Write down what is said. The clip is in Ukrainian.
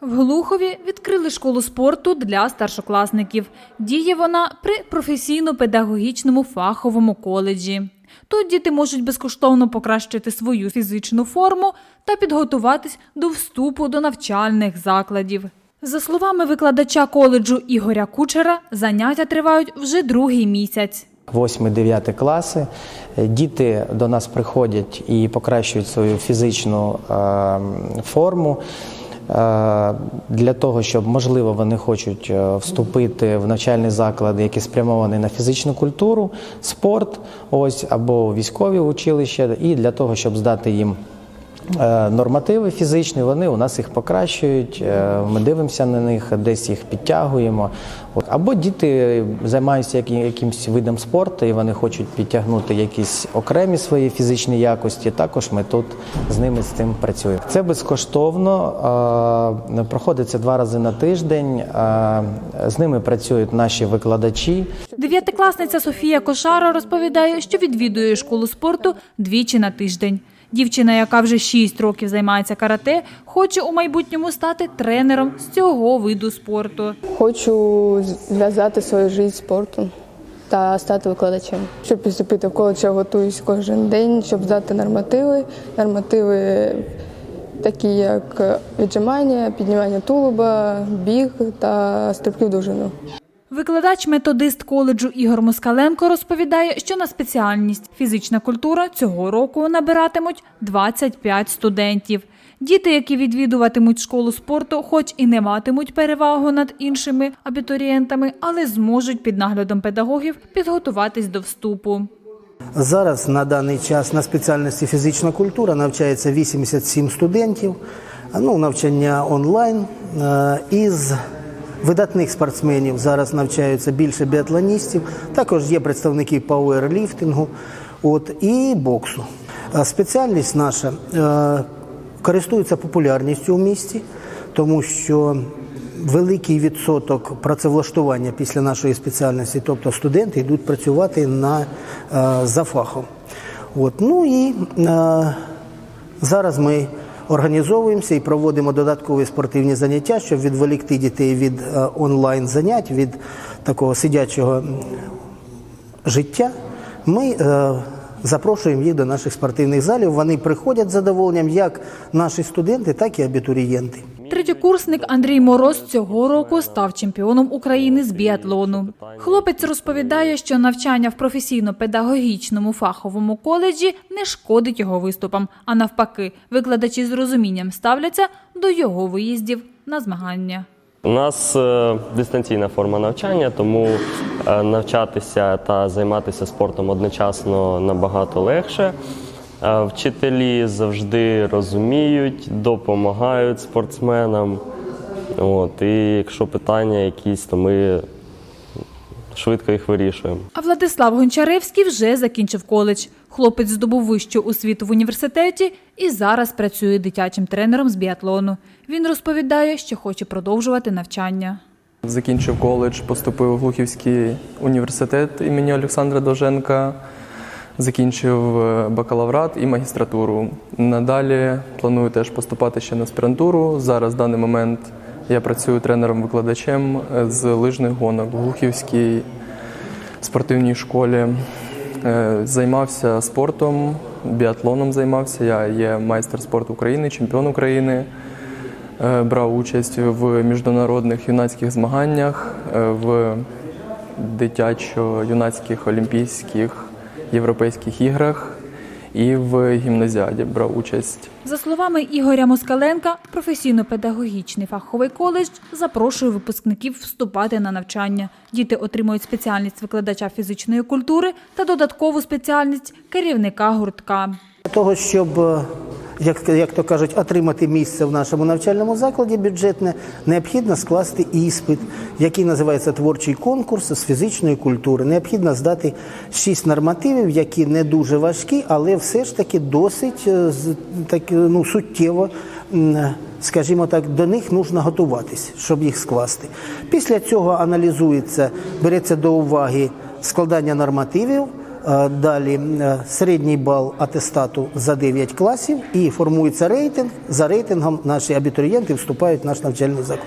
В Глухові відкрили школу спорту для старшокласників. Діє вона при професійно-педагогічному фаховому коледжі. Тут діти можуть безкоштовно покращити свою фізичну форму та підготуватись до вступу до навчальних закладів. За словами викладача коледжу Ігоря Кучера, заняття тривають вже другий місяць. 8-9 класи. Е, Діти до нас приходять і покращують свою фізичну е, форму. Е, Для того, щоб можливо вони хочуть е, вступити в навчальні заклади, які спрямовані на фізичну культуру, спорт, ось або військові училища, і для того, щоб здати їм нормативи фізичні, вони у нас їх покращують. е, Ми дивимося на них, десь їх підтягуємо. Або діти займаються якимось видом спорту, і вони хочуть підтягнути якісь окремі свої фізичні якості. Також ми тут з ними з цим працюємо. Це безкоштовно, е, проходиться два рази на тиждень. е, З ними працюють наші викладачі. Дев'ятикласниця Софія Кошара розповідає, що відвідує школу спорту двічі на тиждень. Дівчина, яка вже 6 років займається карате, хоче у майбутньому стати тренером з цього виду спорту. Хочу зв'язати свою життя спортом та стати викладачем. Щоб поступити в коледж, я готуюсь кожен день, щоб здати нормативи. Нормативи такі, як віджимання, піднімання тулуба, біг та стрибки в довжину. Викладач-методист коледжу Ігор Москаленко розповідає, що на спеціальність фізична культура цього року набиратимуть 25 студентів. Діти, які відвідуватимуть школу спорту, хоч і не матимуть перевагу над іншими абітурієнтами, але зможуть під наглядом педагогів підготуватись до вступу. Зараз на даний час на спеціальності фізична культура навчається 87 студентів. Ну, навчання онлайн. Е, Із видатних спортсменів зараз навчаються більше біатлоністів. Також є представники пауерліфтингу от, і боксу. Спеціальність наша е, користується популярністю в місті, тому що великий відсоток працевлаштування після нашої спеціальності, тобто студенти йдуть працювати на, е, за фахом. От. Ну і е, зараз ми організовуємося і проводимо додаткові спортивні заняття, щоб відволікти дітей від е, онлайн занять, від такого сидячого життя. Ми е, запрошуємо їх до наших спортивних залів. Вони приходять з задоволенням як наші студенти, так і абітурієнти. Третєкурсник Андрій Мороз цього року став чемпіоном України з біатлону. Хлопець розповідає, що навчання в професійно-педагогічному фаховому коледжі не шкодить його виступам, а навпаки, викладачі з розумінням ставляться до його виїздів на змагання. У нас е, дистанційна форма навчання, тому е, навчатися та займатися спортом одночасно набагато легше. Е, Вчителі завжди розуміють, допомагають спортсменам. От, і якщо питання якісь, то ми швидко їх вирішуємо. А Владислав Гончаревський вже закінчив коледж. Хлопець здобув вищу освіту в університеті і зараз працює дитячим тренером з біатлону. Він розповідає, що хоче продовжувати навчання. Закінчив коледж, поступив у Глухівський університет імені Олександра Довженка, закінчив е, бакалаврат і магістратуру. Надалі планую теж поступати ще на аспірантуру. Зараз в даний момент я працюю тренером-викладачем з лижних гонок в Глухівській спортивній школі. Е, Займався спортом, біатлоном займався. Я є майстер спорту України, чемпіон України. Е, Брав участь в міжнародних юнацьких змаганнях, е, в дитячо-юнацьких олімпійських європейських іграх і в гімназіаді брав участь. За словами Ігоря Москаленка, професійно-педагогічний фаховий коледж запрошує випускників вступати на навчання. Діти отримують спеціальність викладача фізичної культури та додаткову спеціальність керівника гуртка. Для того, щоб, е, як, як то кажуть, отримати місце в нашому навчальному закладі бюджетне, необхідно скласти іспит, який називається творчий конкурс з фізичної культури. Необхідно здати шість нормативів, які не дуже важкі, але все ж таки досить е, так, е, ну, суттєво. Скажімо так, до них потрібно готуватись, щоб їх скласти. Після цього аналізується, береться до уваги складання нормативів, Далі е, середній бал атестату за 9 класів і формується рейтинг. За рейтингом наші абітурієнти вступають в наш навчальний заклад.